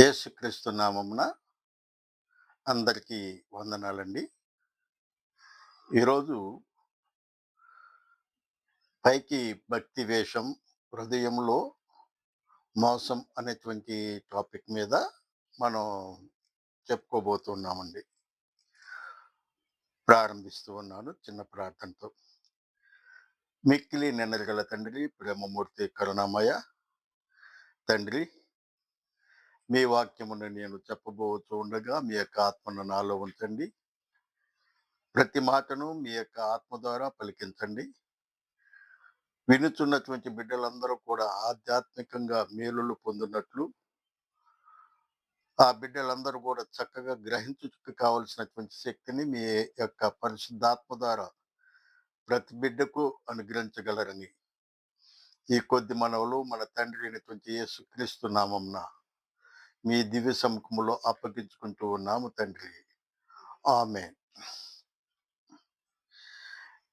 యేసుక్రీస్తు నామమున అందరికీ వందనాలండి. ఈరోజు పైకి భక్తి వేషం హృదయంలో మోసం అనేటువంటి టాపిక్ మీద మనం చెప్పుకోబోతున్నామండి. ప్రారంభిస్తూ ఉన్నాను చిన్న ప్రార్థనతో. మిక్కిలి నెనరగల తండ్రి ప్రేమమూర్తి కరుణామయ తండ్రి మీ వాక్యమును నేను చెప్పబోతూ ఉండగా మీ యొక్క ఆత్మను నాలో ఉంచండి. ప్రతి మాటను మీ యొక్క ఆత్మ ద్వారా పలికించండి. వినుచున్నటువంటి బిడ్డలందరూ కూడా ఆధ్యాత్మికంగా మేలులు పొందినట్లు ఆ బిడ్డలందరూ కూడా చక్కగా గ్రహించు కావలసినటువంటి శక్తిని మీ యొక్క పరిశుద్ధాత్మ ద్వారా ప్రతి బిడ్డకు అనుగ్రహించగలరని ఈ కొద్ది మనవులు మన తండ్రి అయినటువంటి యేసుక్రీస్తు నామంన మీ దివ్య సముఖంలో అప్పగించుకుంటూ ఉన్నాము తండ్రి. ఆమె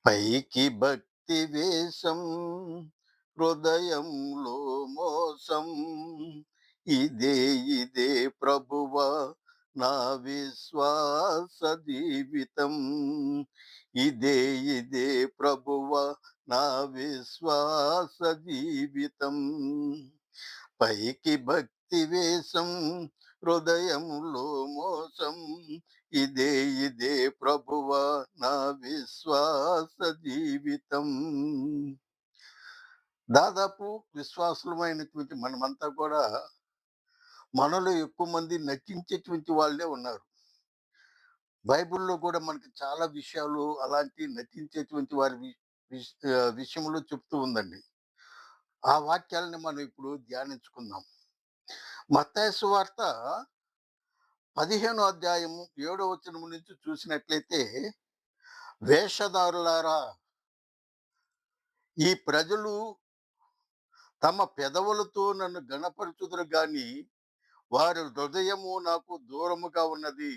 పైకి భక్తి వేషం హృదయంలో మోసం. ఇదే ఇదే ప్రభువ నా విశ్వాస జీవితం. ఇదే ఇదే ప్రభువ నా విశ్వాస జీవితం. పైకి భక్తి వేషం హృదయంలో మోసం. ఇదే ఇదే ప్రభువ నా విశ్వాస జీవితం. దాదాపు విశ్వాసులమైనటువంటి మనమంతా కూడా మనలో ఎక్కువ మంది నటించేటువంటి వాళ్ళే ఉన్నారు. బైబిల్లో కూడా మనకి చాలా విషయాలు అలాంటి నటించేటువంటి వారి విషయంలో చెప్తూ ఉందండి. ఆ వాక్యాలని మనం ఇప్పుడు ధ్యానించుకుందాం. మత్తాయసు వార్త పదిహేనో అధ్యాయము ఏడో వచనం నుంచి చూసినట్లయితే వేషధారులారా ఈ ప్రజలు తమ పెదవులతో నన్ను గణపరచుదురు గాని వారి హృదయము నాకు దూరముగా ఉన్నది.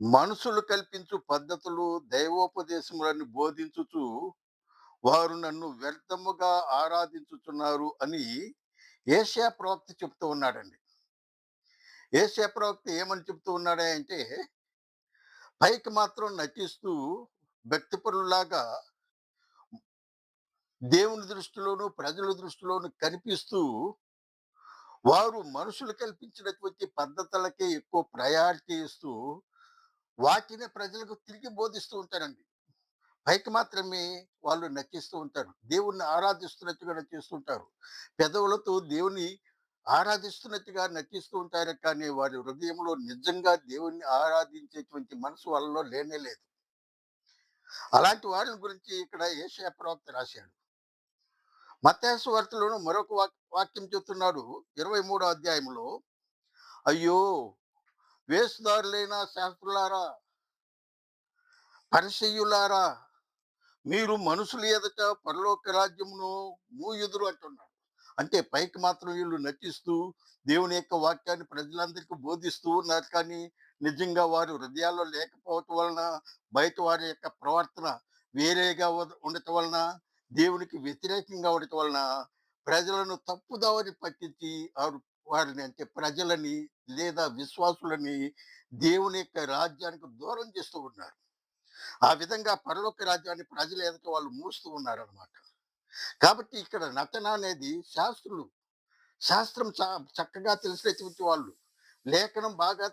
మనుషులు కల్పించు పద్ధతులు దైవోపదేశములను బోధించుచు వారు నన్ను వ్యర్థముగా ఆరాధించుచున్నారు అని ఏషియా ప్రవక్త చెప్తూ ఉన్నాడండి. ఏషియా ప్రవక్త ఏమని చెప్తూ ఉన్నాడే అంటే పైకి మాత్రం నటిస్తూ భక్తిపరులాగా దేవుని దృష్టిలోను ప్రజల దృష్టిలోను కనిపిస్తూ వారు మనుషులు కల్పించినటువంటి పద్ధతులకే ఎక్కువ ప్రయారిటీ ఇస్తూ వాటిని ప్రజలకు తిరిగి బోధిస్తూ ఉంటారండి. పైకి మాత్రమే వాళ్ళు నటిస్తూ ఉంటారు. దేవుణ్ణి ఆరాధిస్తున్నట్టుగా నటిస్తుంటారు పెదవులతో దేవుని ఆరాధిస్తున్నట్టుగా నటిస్తూ ఉంటారు కానీ వారి హృదయంలో నిజంగా దేవుణ్ణి ఆరాధించేటువంటి మనసు వాళ్ళలో లేనే లేదు. అలాంటి వారిని గురించి ఇక్కడ ఏషియా ప్రవక్త రాశాడు. మత్స్సు వార్తలోను మరొక వాక్- వాక్యం చెప్తున్నాడు. ఇరవై మూడో అధ్యాయంలో అయ్యో! వేసుదారులైన శాస్త్రులారా పరిశయులారా మీరు మనుషులు ఎదుట పరలోక రాజ్యమును మూయుదురు అంటున్నాడు అంటే పైకి మాత్రం వీళ్ళు నటిస్తూ దేవుని యొక్క వాక్యాన్ని ప్రజలందరికీ బోధిస్తూ ఉన్నారు. కానీ నిజంగా వారు హృదయాల్లో లేకపోవటం వలన బయట వారి యొక్క ప్రవర్తన వేరేగా ఉండటం వలన దేవునికి వ్యతిరేకంగా ఉండటం వలన ప్రజలను తప్పుదావని పట్టించి వారు వారిని అంటే ప్రజలని లేదా విశ్వాసులని దేవుని యొక్క రాజ్యానికి దూరం చేస్తూ ఉన్నారు. ఆ విధంగా పరలోక రాజ్యాన్ని ప్రజలు ఎదుట వాళ్ళు మూస్తూ ఉన్నారనమాట కాబట్టి ఇక్కడ నటన అనేది శాస్త్రులు శాస్త్రం చక్కగా తెలిసినటువంటి వాళ్ళు లేఖనం బాగా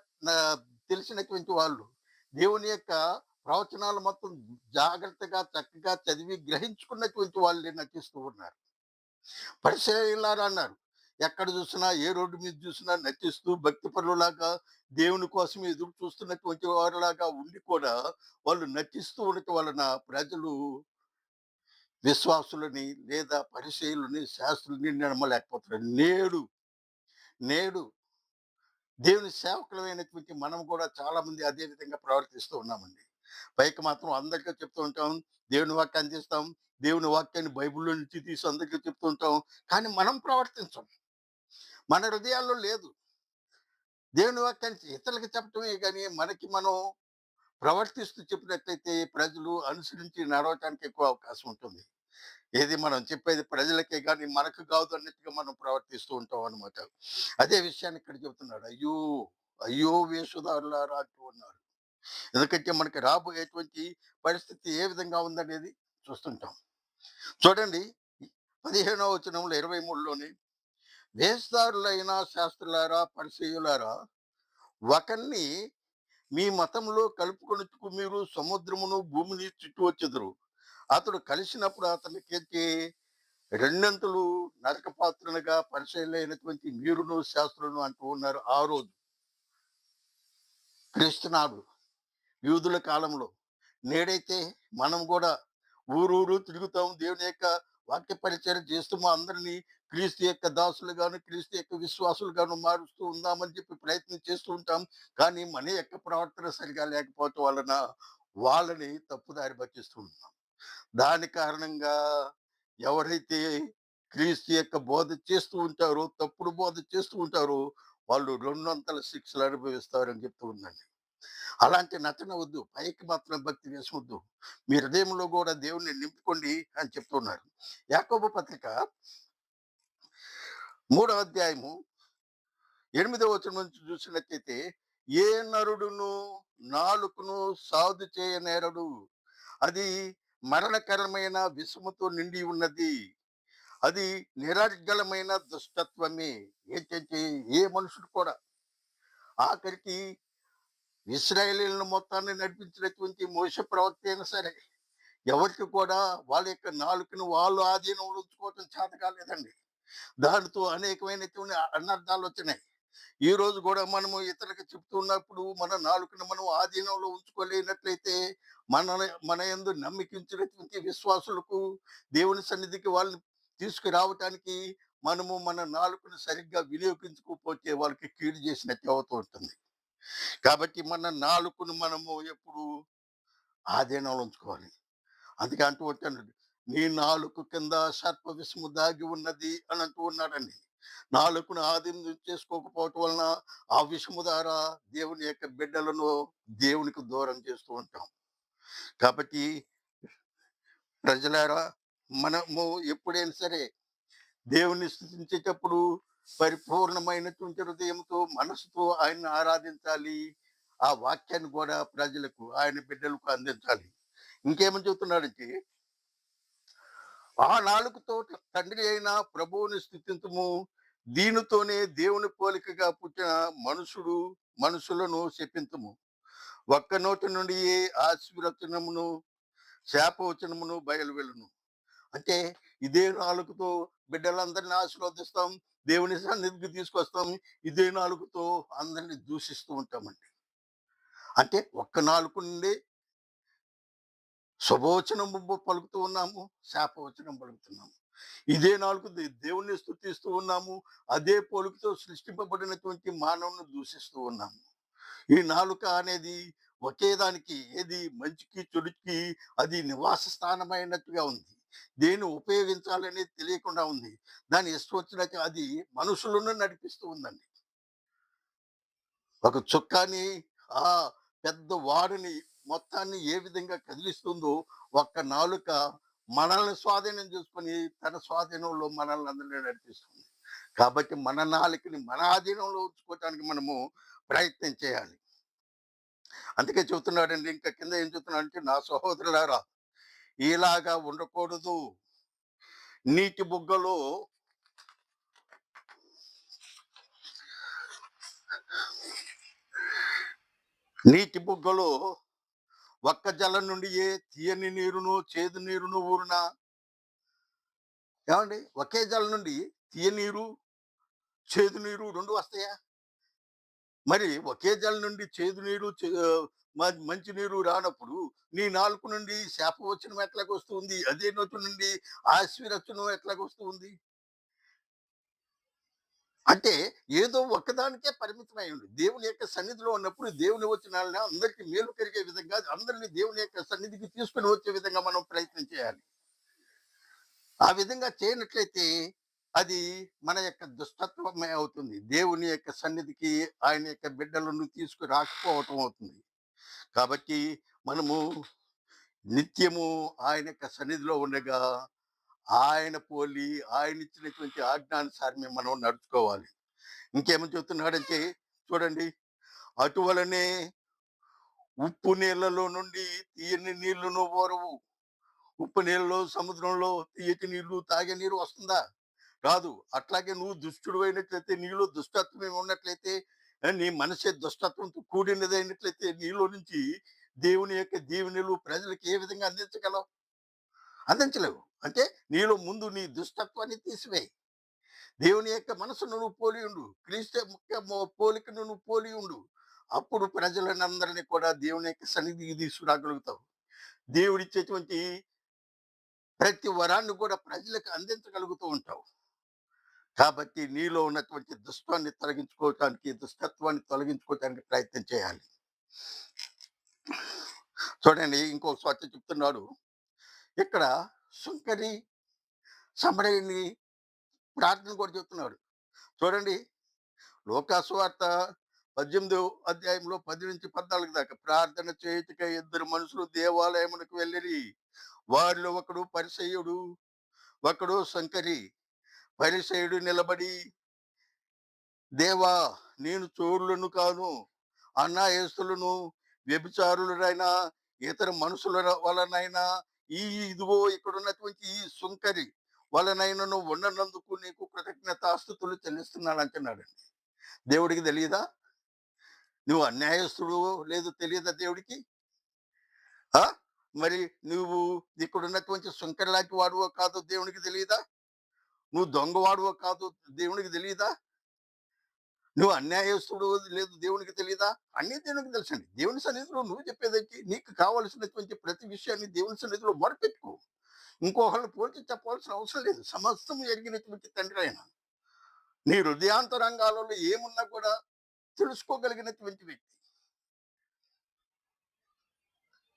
తెలిసినటువంటి వాళ్ళు దేవుని యొక్క ప్రవచనాలు మొత్తం జాగ్రత్తగా చక్కగా చదివి గ్రహించుకున్నటువంటి వాళ్ళు నటిస్తూ ఉన్నారు. పరిశీలారా అన్నారు ఎక్కడ చూసినా ఏ రోడ్డు మీద చూసినా నటిస్తూ భక్తి పరులాగా దేవుని కోసం ఎదురు చూస్తున్నటువంటి వారిలాగా ఉండి కూడా వాళ్ళు నటిస్తూ ఉండటం వలన ప్రజలు విశ్వాసులని లేదా పరిచయులని శాస్త్రులని నమ్మలేకపోతున్నారు. నేడు నేడు దేవుని సేవకులమైనటువంటి మనం కూడా చాలామంది అదే విధంగా ప్రవర్తిస్తూ ఉన్నామండి. పైకి మాత్రం అందరికీ చెప్తూ ఉంటాం దేవుని వాక్యాన్ని అందిస్తాం దేవుని వాక్యాన్ని బైబిల్లో నుంచి తీసి అందరికీ చెప్తూ ఉంటాం కానీ మనం ప్రవర్తించం. మన హృదయాల్లో లేదు. దేవుని వాక్యాన్ని ఇతరులకు చెప్పటమే కానీ మనకి మనం ప్రవర్తిస్తూ చెప్పినట్లయితే ప్రజలు అనుసరించి నడవటానికి ఎక్కువ అవకాశం ఉంటుంది. ఏది మనం చెప్పేది ప్రజలకే కానీ మనకు కాదు అన్నట్టుగా మనం ప్రవర్తిస్తూ ఉంటాం అనమాట అదే విషయాన్ని ఇక్కడ చెబుతున్నాడు. అయ్యో! అయ్యో! వేషధారులారా అంటూ ఉన్నారు. ఎందుకంటే మనకి రాబోయేటువంటి పరిస్థితి ఏ విధంగా ఉందనేది చూస్తుంటాం. చూడండి పదిహేనవ వచనంలో ఇరవై మూడులోని వేషధారులైన శాస్త్రులారా పరిచయులారా ఒకరిని మీ మతంలో కలుపుకొనుటకు మీరు సముద్రమును భూమిని చుట్టూ వచ్చెదరు. అతడు కలిసినప్పుడు అతనికి రెండంతులు నరకపాత్రనుగా పరిచయలైనటువంటి మీరును శాస్త్రులను అంటూ ఉన్నారు ఆ రోజు. క్రీస్తునాడు యూదుల కాలంలో. నేడైతే మనం కూడా ఊరూరు తిరుగుతాం దేవుని యొక్క వాక్య పరిచయం చేస్తూ మా అందరినీ క్రీస్తు యొక్క దాసులుగాను క్రీస్తు యొక్క విశ్వాసులుగాను మారుస్తూ ఉందామని చెప్పి ప్రయత్నం చేస్తూ ఉంటాం. కానీ మన యొక్క ప్రవర్తన సరిగా లేకపోవటం వలన వాళ్ళని తప్పుదారి పట్టిస్తూ ఉన్నాం. దాని కారణంగా ఎవరైతే క్రీస్తు యొక్క బోధ చేస్తూ ఉంటారో తప్పుడు బోధ చేస్తూ ఉంటారో వాళ్ళు రెండొంతల శిక్షలు అనుభవిస్తారని చెప్తూ ఉందండి. అలాంటి నటన వద్దు పైకి మాత్రం భక్తి వేసవద్దు మీ హృదయంలో కూడా దేవుణ్ణి నింపుకోండి అని చెప్తున్నారు యాకోబ పత్రిక మూడో అధ్యాయము ఎనిమిదవ వచనం నుంచి చూసినట్లయితే ఏ నరుడును నాలుకను సాధు చేయనేరడు. అది మరణకరమైన విషముతో నిండి ఉన్నది. అది నిరర్గళమైన దుష్టత్వమే. ఏంటంటే ఏ మనుషుడు కూడా ఆఖరికి ఇస్రాయేలీలను మొత్తాన్ని నడిపించినటువంటి మోస ప్రవక్త అయినా సరే ఎవరికి కూడా వాళ్ళ యొక్క నాలుకను వాళ్ళు ఆధీనంలో ఉంచుకోవటం చేత కాలేదండి. దానితో అనేకమైనటువంటి అనర్థాలు వచ్చినాయి. ఈ రోజు కూడా మనము ఇతరులకు చెప్తున్నప్పుడు మన నాలుకను మనం ఆధీనంలో ఉంచుకోలేనట్లయితే మన మన ఎందు నమ్మికించినటువంటి విశ్వాసులకు దేవుని సన్నిధికి వాళ్ళని తీసుకురావటానికి మనము మన నాలుకను సరిగ్గా వినియోగించుకోకపోతే వాళ్ళకి కీడు చేసినట్టు అవుతూ ఉంటుంది. కాబట్టి మన నాలుకను మనము ఎప్పుడు ఆధీనంలో ఉంచుకోవాలి. అందుకే అంటూ వచ్చాను నీ నాలుగు కింద సర్ప విషము దాగి ఉన్నది అని అంటూ ఉన్నాడండి. నాలుగును ఆదిం చేసుకోకపోవటం వలన ఆ విషము ద్వారా దేవుని యొక్క బిడ్డలను దేవునికి దూరం చేస్తూ ఉంటాం. కాబట్టి ప్రజలారా మనము ఎప్పుడైనా సరే దేవుని స్థుతించేటప్పుడు పరిపూర్ణమైనటువంటి హృదయంతో మనసుతో ఆయన్ని ఆరాధించాలి. ఆ వాక్యాన్ని కూడా ప్రజలకు ఆయన బిడ్డలకు అందించాలి. ఇంకేమని చెబుతున్నాడంటే ఆ నాలుగుతో తండ్రి అయిన ప్రభువుని స్థుతించము దీనితోనే దేవుని పోలికగా పుట్టిన మనుషుడు మనుషులను శపింతుము. ఒక్క నోటి నుండి ఆశీర్వచనమును శాపవచనమును బయలువెళ్ళును. అంటే ఇదే నాలుగుతో బిడ్డలందరినీ ఆశీర్వదిస్తాం దేవుని సన్నిధికి తీసుకొస్తాం ఇదే నాలుగుతో అందరినీ దూషిస్తూ ఉంటామండి. అంటే ఒక్క నాలుగు నుండి శుభవచనం పలుకుతూ ఉన్నాము శాపవచనం పలుకుతున్నాము. ఇదే నాలుగు దేవుణ్ణి స్థుతిస్తూ ఉన్నాము అదే పోలుకతో సృష్టింపబడినటువంటి మానవుని దూషిస్తూ ఉన్నాము. ఈ నాలుక అనేది ఒకే దానికి ఏది మంచికి చెడుకి అది నివాస స్థానమైనట్టుగా ఉంది. దేన్ని ఉపయోగించాలనేది తెలియకుండా ఉంది. దాని ఇష్టం వచ్చినాక అది మనుషులను నడిపిస్తూ ఉందండి. ఒక చుక్కాని ఆ పెద్ద వాడిని మొత్తాన్ని ఏ విధంగా కదిలిస్తుందో ఒక్క నాలుక మనల్ని స్వాధీనం చేసుకుని తన స్వాధీనంలో మనల్ని అందరినీ నడిపిస్తుంది. కాబట్టి మన నాలుకని మన ఆధీనంలో ఉంచుకోవటానికి మనము ప్రయత్నం చేయాలి. అందుకే చెబుతున్నాడండి ఇంకా కింద ఏం చెబుతున్నాడు అంటే నా సహోదరులారా ఇలాగా ఉండకూడదు. నీటి బుగ్గలో నీటి బుగ్గలో ఒక్క జలం నుండి ఏ తీయని నీరును చేదు నీరును ఊరునా? ఏమండి? ఒకే జలం నుండి తీయ నీరు చేదు నీరు రెండు వస్తాయా? మరి ఒకే జలం నుండి చేదు నీరు చే- మ- మంచి నీరు రానప్పుడు నీ నాలుగు నుండి శాపవచనం ఎట్లాగ వస్తుంది అదే నొచ్చు నుండి ఆశీర్వచనం ఎట్లాగొస్తుంది? అంటే ఏదో ఒక్కదానికే పరిమితమై ఉంది దేవుని యొక్క సన్నిధిలో ఉన్నప్పుడు దేవుని వచ్చిన అందరికీ మేలు పెరిగే విధంగా అందరినీ దేవుని యొక్క సన్నిధికి తీసుకుని వచ్చే విధంగా మనం ప్రయత్నం చేయాలి. ఆ విధంగా చేయనట్లయితే అది మన యొక్క దుష్టత్వమే అవుతుంది. దేవుని యొక్క సన్నిధికి ఆయన యొక్క బిడ్డలను తీసుకుని రాకపోవటం అవుతుంది. కాబట్టి మనము నిత్యము ఆయన యొక్క సన్నిధిలో ఉండగా ఆయన పోలి ఆయన ఇచ్చినటువంటి ఆజ్ఞానుసారమే మనం నడుచుకోవాలి. ఇంకేమని చెప్తున్నాడంటే చూడండి అటువలనే ఉప్పు నీళ్ళలో నుండి తీయని నీళ్ళును ఓరవు ఉప్పు నీళ్ళలో సముద్రంలో తీయటి నీళ్ళు తాగే నీరు వస్తుందా? రాదు అట్లాగే నువ్వు దుష్టుడు అయినట్లయితే నీలో దుష్టత్వం ఏమి ఉన్నట్లయితే నీ మనసే దుష్టత్వంతో కూడినది అయినట్లయితే నీలో నుంచి దేవుని యొక్క దీవెనలు ప్రజలకు ఏ విధంగా అందించగలవు? అందించలేవు. అంటే నీలో ముందు నీ దుష్టత్వాన్ని తీసివేయి. దేవుని యొక్క మనసును నువ్వు పోలి ఉండు. క్రీస్తు ముఖ్య పోలికను నువ్వు పోలి ఉండు. అప్పుడు ప్రజలందరినీ కూడా దేవుని యొక్క సన్నిధికి తీసుకురాగలుగుతావు. దేవుడిచ్చేటువంటి ప్రతి వరాన్ని కూడా ప్రజలకు అందించగలుగుతూ ఉంటావు. కాబట్టి నీలో ఉన్నటువంటి దుష్టాన్ని తొలగించుకోవటానికి దుష్టత్వాన్ని తొలగించుకోవటానికి ప్రయత్నం చేయాలి. చూడండి ఇంకో స్వచ్ఛ చెప్తున్నాడు. ఇక్కడ శంకరి సమరయుని ప్రార్థన కూడా చెప్తున్నాడు. చూడండి లోకాసువార్త పద్దెనిమిది అధ్యాయంలో పది నుంచి పద్నాలుగు దాకా ప్రార్థన చేయుటక ఇద్దరు మనుషులు దేవాలయమునకు వెళ్ళిరి. వారిలో ఒకడు పరిసయుడు ఒకడు శంకరి పరిసయుడు నిలబడి దేవా నేను చోరులను కాను అన్నాయస్తులను వ్యభిచారులనైనా ఇతర మనుషుల వలనైనా ఈ ఇదిగో ఇక్కడ ఉన్నటువంటి ఈ సుంకరి నువ్వు ఉండనందుకు నీకు కృతజ్ఞతాస్తుతులు చెల్లిస్తున్నాను అంటున్నాడండి దేవుడికి తెలియదా నువ్వు అన్యాయస్తుడు లేదు తెలియదా దేవుడికి? ఆ? మరి నువ్వు ఇక్కడ ఉన్నటువంటి సుంకరి లాంటి వాడువో కాదు దేవునికి తెలియదా నువ్వు దొంగవాడువో కాదు దేవునికి తెలియదా నువ్వు అన్యాయస్తుడు లేదు దేవునికి తెలియదా అన్ని దేవునికి తెలుసండి. దేవుని సన్నిధిలో నువ్వు చెప్పేదంటే నీకు కావలసినటువంటి ప్రతి విషయాన్ని దేవుని సన్నిధిలో మొరపెట్టుకో. ఇంకొకళ్ళు పోల్చి చెప్పాల్సిన అవసరం లేదు. సమస్తం ఎరిగినటువంటి తండ్రి ఆయన నీ హృదయాంతరంగాలలో ఏమున్నా కూడా తెలుసుకోగలిగినటువంటి వ్యక్తి.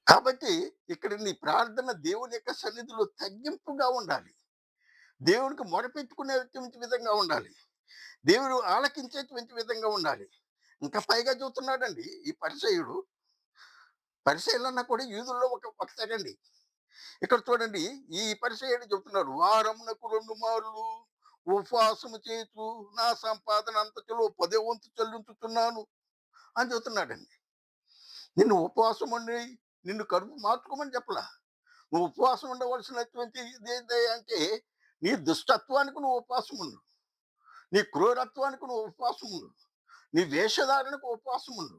కాబట్టి ఇక్కడ నీ ప్రార్థన దేవుని యొక్క సన్నిధిలో తగ్గింపుగా ఉండాలి. దేవునికి మొరపెట్టుకునేటువంటి విధంగా ఉండాలి. దేవుడు ఆలకించేటువంటి విధంగా ఉండాలి. ఇంకా పైగా చూస్తున్నాడండి ఈ పరిచయుడు పరిచయులన్నా కూడా యూదుల్లో ఒక ఒకసారండి. ఇక్కడ చూడండి ఈ పరిచయుడు చెప్తున్నారు వారమునకు రెండు మార్లు ఉపవాసము చేతు నా సంపాదన అంతటిలో పదే వంతు చెల్లించుతున్నాను అని చెబుతున్నాడండి నిన్ను ఉపవాసం ఉండి నిన్ను కడుపు మార్చుకోమని చెప్పలా. నువ్వు ఉపవాసం ఉండవలసినటువంటి ఇదేంటి అంటే నీ దుష్టత్వానికి నువ్వు ఉపవాసం ఉండు నీ క్రూరత్వానికి నువ్వు ఉపవాసం ఉండు నీ వేషధారణకు ఉపవాసం ఉండు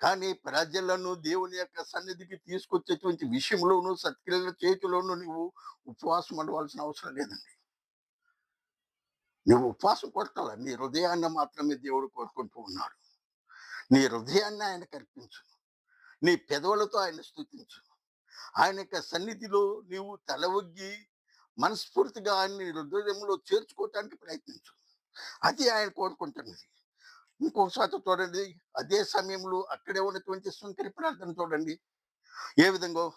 కానీ ప్రజలను దేవుని యొక్క సన్నిధికి తీసుకొచ్చేటువంటి విషయంలోను సత్క్రియల చేతిలోనూ నువ్వు ఉపవాసం ఉండవలసిన అవసరం లేదండి. నువ్వు ఉపవాసం కొట్టాల నీ హృదయాన్ని మాత్రమే దేవుడు కోరుకుంటూ ఉన్నాడు. నీ హృదయాన్ని ఆయన కల్పించు నీ పెదవులతో ఆయన స్థుతించు ఆయన యొక్క సన్నిధిలో నీవు తలవొగ్గి మనస్ఫూర్తిగా ఆయన్ని హృదయంలో చేర్చుకోవటానికి ప్రయత్నించు అది ఆయన కోరుకుంటున్నది. ఇంకొకసారి చూడండి అదే సమయంలో అక్కడే ఉన్నటువంటి సుంకరి ప్రార్థన చూడండి. ఏ విధంగా?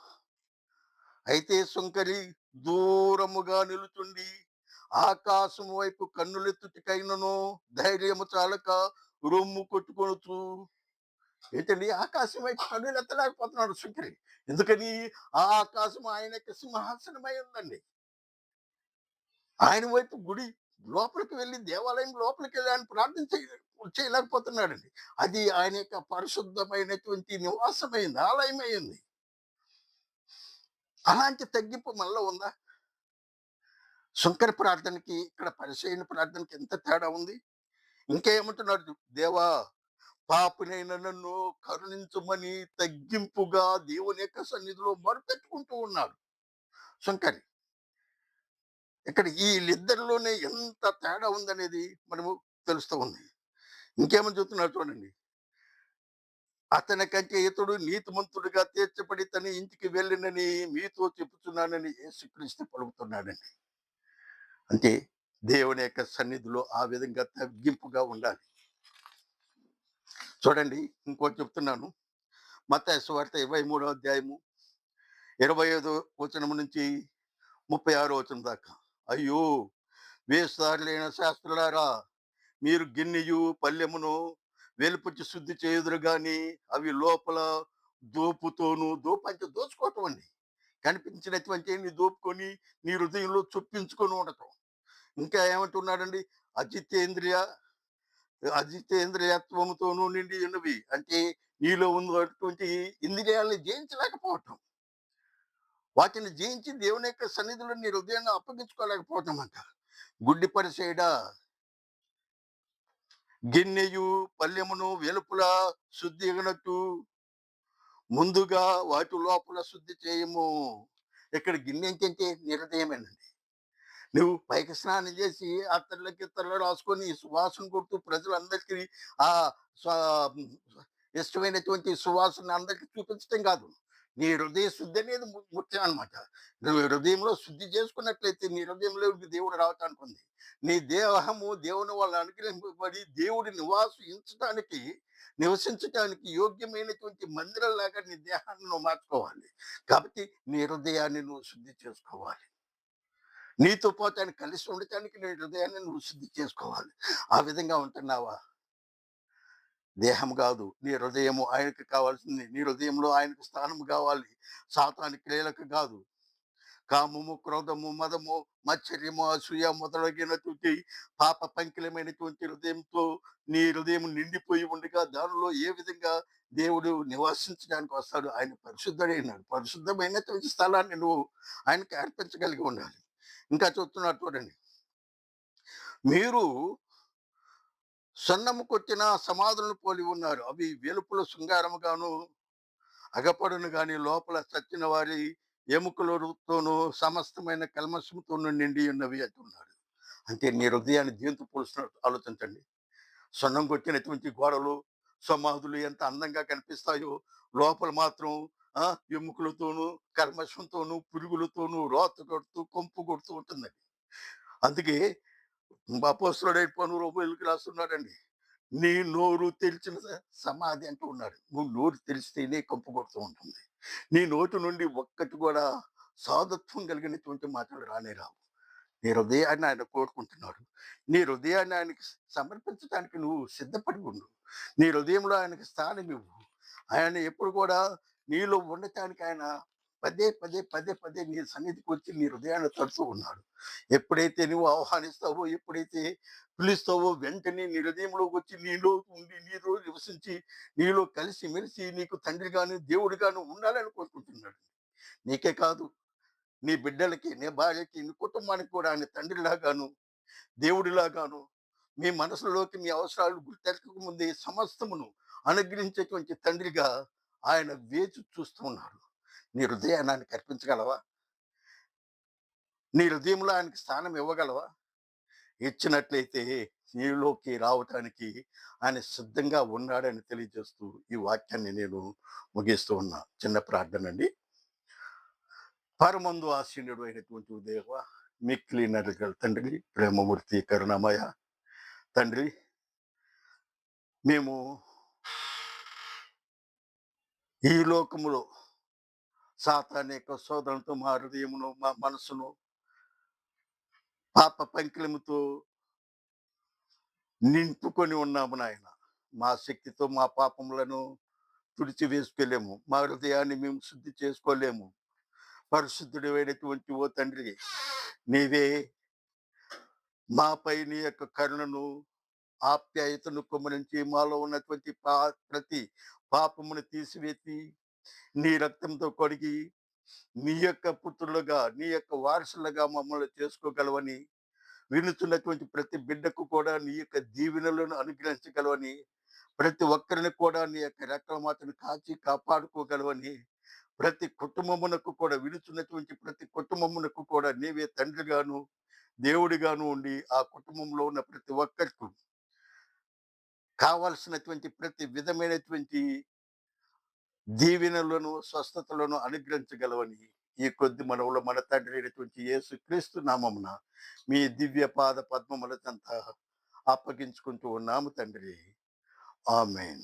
అయితే సుంకరి దూరముగా నిలుచుండి ఆకాశం వైపు కన్నులెత్తుటికైనను ధైర్యము చాలక రొమ్ము కొట్టుకొనుచు. ఏంటండి? ఆకాశం వైపు కన్నులు ఎత్తలేకపోతున్నాడు ఎందుకని? ఆ ఆకాశం ఆయన సింహాసనమై ఉందండి. ఆయన వైపు గుడి లోపలికి వెళ్ళి దేవాలయం లోపలికి వెళ్ళి ఆయన ప్రార్థన చేయ చేయలేకపోతున్నాడండి. అది ఆయన యొక్క పరిశుద్ధమైనటువంటి నివాసమైంది ఆలయమైంది అలాంటి తగ్గింపు మనలో ఉందా? శంకర ప్రార్థనకి ఇక్కడ పరిశైన ప్రార్థనకి ఎంత తేడా ఉంది? ఇంకేమంటున్నాడు దేవా పాపినైన నన్ను కరుణించమని తగ్గింపుగా దేవుని యొక్క సన్నిధిలో మొరపెట్టుకుంటూ ఉన్నాడు శంకరి ఇక్కడ వీళ్ళిద్దరిలోనే ఎంత తేడా ఉందనేది మనము తెలుస్తూ ఉంది. ఇంకేమని చెప్తున్నారు చూడండి. అతని కంటే ఇతడు నీతిమంతుడిగా తీర్చబడి తన ఇంటికి వెళ్ళినని మీతో చెప్పుచున్నానని యేసుక్రీస్తు పలుకుతున్నాడండి. అంటే దేవుని యొక్క సన్నిధిలో ఆ విధంగా తగ్గింపుగా ఉండాలి. చూడండి ఇంకోటి చెప్తున్నాను. మత వార్త ఇరవై మూడో అధ్యాయము ఇరవై ఐదో వచనం నుంచి ముప్పై ఆరో వచనం దాకా. అయ్యో! వేస్తారులైన శాస్త్రులారా మీరు గిన్నెయు పల్లెమును వెలుపుచ్చి శుద్ధి చేయుదురు కానీ అవి లోపల దోపుతోను దోపంచి దోచుకోవటం అండి. కనిపించినటువంటి నీ దోపుకొని నీ హృదయంలో చొప్పించుకొని ఉండటం. ఇంకా ఏమంటున్నాడండి? అజితేంద్రియ అజితేంద్రియత్వంతోనూ నిండి ఉన్నవి. అంటే నీలో ఉన్నటువంటి ఇంద్రియాలని జయించలేకపోవటం. వాటిని జయించి దేవుని యొక్క సన్నిధిలో నీ హృదయాన్ని అప్పగించుకోలేకపోతామంట గుడ్డి పరిసేయడా గిన్నెయు పల్లెమును వెలుపుల శుద్ధి ఎగనట్టు ముందుగా వాటి లోపల శుద్ధి చేయము. ఇక్కడ గిన్నె ఏంటంటే నిరదయమేనండి నువ్వు పైకి స్నానం చేసి ఆ అత్తర్లకి ఇత్తర్లు రాసుకొని సువాసన కొడుతూ ప్రజలందరికీ ఆ ఇష్టమైనటువంటి సువాసన అందరికీ చూపించటం కాదు. నీ హృదయ శుద్ధి అనేది ము- ముఖ్యం అనమాట నువ్వు హృదయంలో శుద్ధి చేసుకున్నట్లయితే నీ హృదయంలో దేవుడు రావటానికి ఉంది నీ దేహము దేవుని వల్ల అనుగ్రహింపబడి దేవుడి నివాసించడానికి నివసించడానికి యోగ్యమైనటువంటి మందిరంలాగా నీ దేహాన్ని నువ్వు మార్చుకోవాలి. కాబట్టి నీ హృదయాన్ని నువ్వు శుద్ధి చేసుకోవాలి. నీతో పాటు ఆయన కలిసి ఉండటానికి నీ హృదయాన్ని నువ్వు శుద్ధి చేసుకోవాలి. ఆ విధంగా ఉంటున్నావా? దేహం కాదు. నీ హృదయము ఆయనకు కావాల్సింది. నీ హృదయంలో ఆయనకు స్థానం కావాలి. సాతాని క్రియలకు కాదు. కామము క్రోధము మదము మచ్చర్యము అసూయ మొదలగినటువంటి పాప పంకిలమైనటువంటి హృదయంతో నీ హృదయం నిండిపోయి ఉండగా దానిలో ఏ విధంగా దేవుడు నివాసించడానికి వస్తాడు ఆయన పరిశుద్ధుడైనాడు పరిశుద్ధమైనటువంటి స్థలాన్ని నువ్వు ఆయనకి అర్పించగలిగి ఉండాలి. ఇంకా చూస్తున్నాడు చూడండి. మీరు సన్నము కొట్టిన సమాధులను పోలి ఉన్నారు. అవి వెలుపుల శృంగారముగాను అగపడును గాని లోపల చచ్చిన వారి ఎముకలతోనూ సమస్తమైన కల్మషంతోనూ నిండి ఉన్నవి అంటున్నాడు అంటే నీ హృదయాన్ని దీంతో పోలుస్తున్నట్టు ఆలోచించండి. సొన్నం కొట్టినటువంటి గోడలు సమాధులు ఎంత అందంగా కనిపిస్తాయో లోపల మాత్రం ఎముకలతోనూ కల్మషంతోనూ పురుగులతోనూ రోత కొడుతూ కొంపు కొడుతూ ఉంటుందండి. అందుకే అపోస్తుడై పనులు రూపాయలకి రాస్తున్నాడండి. నీ నోరు తెరిచిన సమాధి అంటూ ఉన్నాడు. నువ్వు నోరు తెలిస్తేనే కంపు కొడుతూ ఉంటుంది. నీ నోటి నుండి ఒక్కటి కూడా సాధత్వం కలిగినటువంటి మాటలు రానే రావు. నీ హృదయాన్ని ఆయన కోరుకుంటున్నాడు. నీ హృదయాన్ని ఆయనకి సమర్పించడానికి నువ్వు సిద్ధపడి ఉండు. నీ హృదయంలో ఆయనకి స్థానం ఇవ్వు. ఆయన ఎప్పుడు కూడా నీలో ఉండటానికి ఆయన పదే పదే పదే పదే నీ సన్నిధికి వచ్చి నీ హృదయాన్ని తడుతూ ఉన్నాడు. ఎప్పుడైతే నువ్వు ఆహ్వానిస్తావో ఎప్పుడైతే పిలుస్తావో వెంటనే నీ హృదయంలోకి వచ్చి నీలో ఉండి నీలో నివసించి నీలో కలిసి మెలిసి నీకు తండ్రిగాను దేవుడిగాను ఉండాలని కోరుకుంటున్నాడు. నీకే కాదు నీ బిడ్డలకి నీ భార్యకి నీ కుటుంబానికి కూడా ఆయన తండ్రిలాగాను దేవుడిలాగాను మీ మనసులోకి మీ అవసరాలు గుర్తెరకకముందే సమస్తమును అనుగ్రహించేటువంటి తండ్రిగా ఆయన వేచి చూస్తూ ఉన్నాడు. నీ హృదయాన్ని ఆయనకి అర్పించగలవా? నీ హృదయంలో ఆయనకి స్థానం ఇవ్వగలవా? ఇచ్చినట్లయితే నీలోకి రావటానికి ఆయన సిద్ధంగా ఉన్నాడని తెలియజేస్తూ ఈ వాక్యాన్ని నేను ముగిస్తూ ఉన్నా. చిన్న ప్రార్థన అండి. పరమందు ఆశీనుడు అయినటువంటి దేవ మిక్కిలి నరగల తండ్రి ప్రేమమూర్తి కరుణమయ తండ్రి మేము ఈ లోకములో సాతాన్ యొక్క శోధనతో మా హృదయమును మా మనసును పాప పంకిలముతో నింపుకొని ఉన్నాము నాయన. మా శక్తితో మా పాపములను తుడిచి మా హృదయాన్ని మేము శుద్ధి చేసుకోలేము. పరిశుద్ధుడైనటువంటి ఓ తండ్రి నీవే మాపై నీ యొక్క కరుణను ఆప్యాయతను కుమ్మరించి మాలో ఉన్నటువంటి పా ప్రతి పాపమును తీసివేసి నీ రక్తంతో కొడిగి నీ యొక్క పుత్రులుగా నీ యొక్క వారసులుగా మమ్మల్ని చేసుకోగలవని వినుతున్నటువంటి ప్రతి బిడ్డకు కూడా నీ యొక్క దీవెనలను అనుగ్రహించగలవని ప్రతి ఒక్కరిని కూడా నీ యొక్క రెక్కలమాతను కాచి కాపాడుకోగలవని ప్రతి కుటుంబమునకు కూడా విడుచున్నటువంటి ప్రతి కుటుంబమునకు కూడా నీవే తండ్రిగాను దేవుడిగాను ఉండి ఆ కుటుంబంలో ఉన్న ప్రతి ఒక్కరికి కావలసినటువంటి ప్రతి విధమైనటువంటి దీవెనలను స్వస్థతలను అనుగ్రహించగలవని ఈ కొద్ది మనవుల మన తండ్రి అయినటువంటి యేసు క్రీస్తు నామమున మీ దివ్య పాద పద్మముల చెంత అప్పగించుకుంటూ ఉన్నాము తండ్రి. ఆమెన్.